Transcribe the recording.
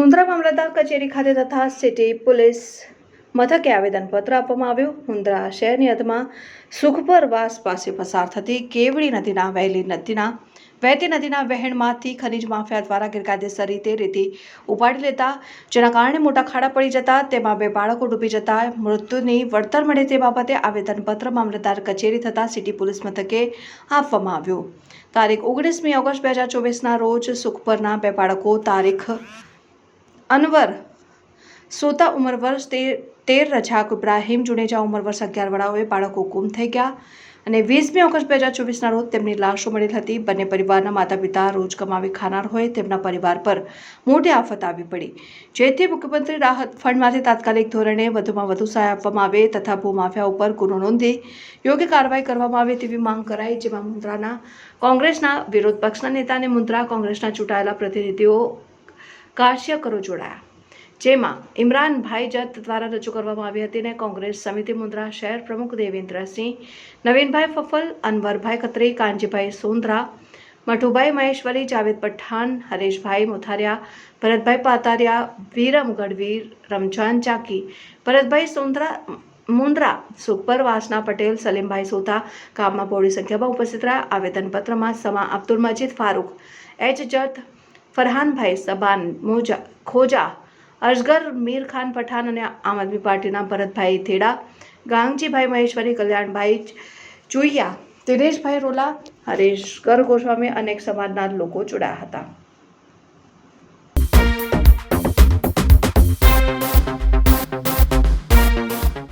મામલતદાર કચેરી ખાતે તથા સિટી પોલીસ મથકે આવેદનપત્ર આપવામાં આવ્યું. મુન્દ્રા શહેરની હદમાં સુખપરવાસ પાસે પસાર થતી કેવડી નદીના વહેલી નદીના વહેતી નદીના વહેણમાંથી ખનિજ માફિયા દ્વારા ગેરકાયદેસર રીતે રેતી ઉપાડી લેતા, જેના કારણે મોટા ખાડા પડી જતા, તેમાં બે બાળકો ડૂબી જતા, મૃત્યુની વળતર મળે તે બાબતે આવેદનપત્ર મામલતદાર કચેરી થતા સિટી પોલીસ મથકે આપવામાં આવ્યું. તારીખ ઓગણીસમી ઓગસ્ટ બે હજાર ચોવીસના રોજ સુખપરના બે બાળકો તારીખ અનવર સોતા ઉંમર વર્ષ તેર રજાક ઇબ્રાહિમ જુનેજા ઉંમર વર્ષ અગિયાર વડાઓએ બાળકો ગુમ થઈ ગયા અને વીસમી ઓગસ્ટ બે હજાર ચોવીસના રોજ તેમની લાશો મળેલ હતી. બંને પરિવારના માતા પિતા રોજ કમાવી ખાનાર હોય તેમના પરિવાર પર મોટી આફત આવી પડી. જેથી મુખ્યમંત્રી રાહત ફંડમાંથી તાત્કાલિક ધોરણે વધુમાં વધુ સહાય આપવામાં આવે તથા ભૂમાફિયા ઉપર ગુનો નોંધી યોગ્ય કાર્યવાહી કરવામાં આવે તેવી માંગ કરાઈ, જેમાં મુન્દ્રાના કોંગ્રેસના વિરોધ પક્ષના નેતા અને મુન્દ્રા કોંગ્રેસના ચૂંટાયેલા પ્રતિનિધિઓ કાર્યકરો જોડાયા. જેમાં ઇમરાનભાઈ જત દ્વારા રજૂ કરવામાં આવી હતી અને કોંગ્રેસ સમિતિ મુન્દ્રા શહેર પ્રમુખ દેવેન્દ્રસિંહ, નવીનભાઈ ફફલ, અનવરભાઈ ખત્રી, કાનજીભાઈ સોંદ્રા, મઠુભાઈ મહેશ્વરી, જાવેદ પઠાણ, હરેશભાઈ મોથારિયા, ભરતભાઈ પાતારિયા વીરમ ગઢવીર રમજાન ચાકી, ભરતભાઈ સોંદ્રા મુન્દ્રા સુખપર વાસના પટેલ, સલીમભાઈ સોતા કામમાં બહોળી સંખ્યામાં ઉપસ્થિત રહ્યા. આવેદનપત્રમાં સમા અબ્દુલ મજીદ ફારૂક, એચ જત ફરહાનભાઈ સબાન, મોજા, ખોજા અસગર મીર ખાન પઠાણ અને આમ આદમી પાર્ટીના ભરતભાઈ થેડા, ગાંગજીભાઈ મહેશ્વરી, કલ્યાણભાઈ ચુઈયા દિનેશભાઈ રોલા, હરેશ ગર ગોસ્વામી અનેક સમાજના લોકો જોડાયા હતા.